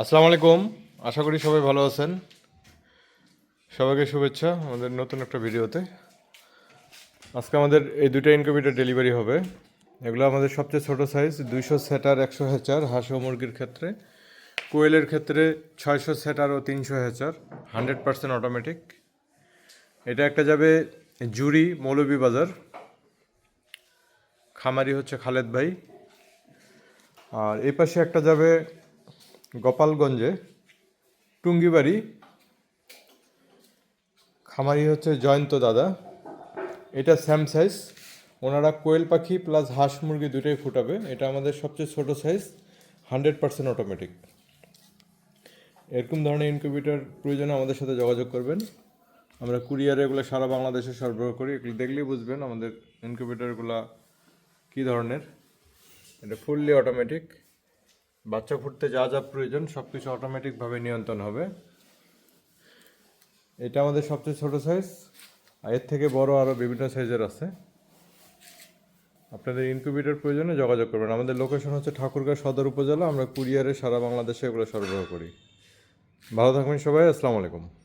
আসসালামু আলাইকুম। আশা করি সবাই ভালো আছেন। সবাইকে শুভেচ্ছা আমাদের নতুন একটা ভিডিওতে। আজকে আমাদের এই দুটো ইনকিউবেটর ডেলিভারি হবে। এগুলো আমাদের সবচেয়ে ছোট সাইজ দুইশো সেটার, একশো হেচার, হাঁস ও মুরগির ক্ষেত্রে। কোয়েলের ক্ষেত্রে ছয়শো সেটার ও তিনশো হেচার, হান্ড্রেড পার্সেন্ট অটোমেটিক এটা একটা যাবে জুরি মৌলভীবাজার খামারি হচ্ছে খালেদ ভাই। আর এই পাশে একটা যাবে গোপালগঞ্জে টুঙ্গিবাড়ি, খামারি হচ্ছে জয়ন্ত দাদা। এটা স্যাম সাইজ ওনারা কোয়েল পাখি প্লাস হাঁস মুরগি দুটোই ফুটাবে। এটা আমাদের সবচেয়ে ছোট সাইজ হান্ড্রেড পার্সেন্ট অটোমেটিক এরকম ধরনের ইনকিউবেটর প্রয়োজনে আমাদের সাথে যোগাযোগ করবেন। আমরা কুরিয়ারে এগুলো সারা বাংলাদেশে সরবরাহ করি। এগুলো দেখলেই বুঝবেন আমাদের ইনকিউবেটরগুলো কী ধরনের। এটা ফুললি অটোমেটিক বাচ্চা ফুটতে যা যা প্রয়োজন সব কিছু অটোমেটিকভাবে নিয়ন্ত্রণ হবে। এটা আমাদের সবচেয়ে ছোট সাইজ আর এর থেকে বড় আরও বিভিন্ন সাইজের আছে। আপনাদের ইনকিউবেটর প্রয়োজনে যোগাযোগ করবেন। আমাদের লোকেশন হচ্ছে ঠাকুরগাঁও সদর উপজেলা। আমরা কুরিয়ারে সারা বাংলাদেশে এগুলো সরবরাহ করি। ভালো থাকবেন সবাই, আসসালামু আলাইকুম।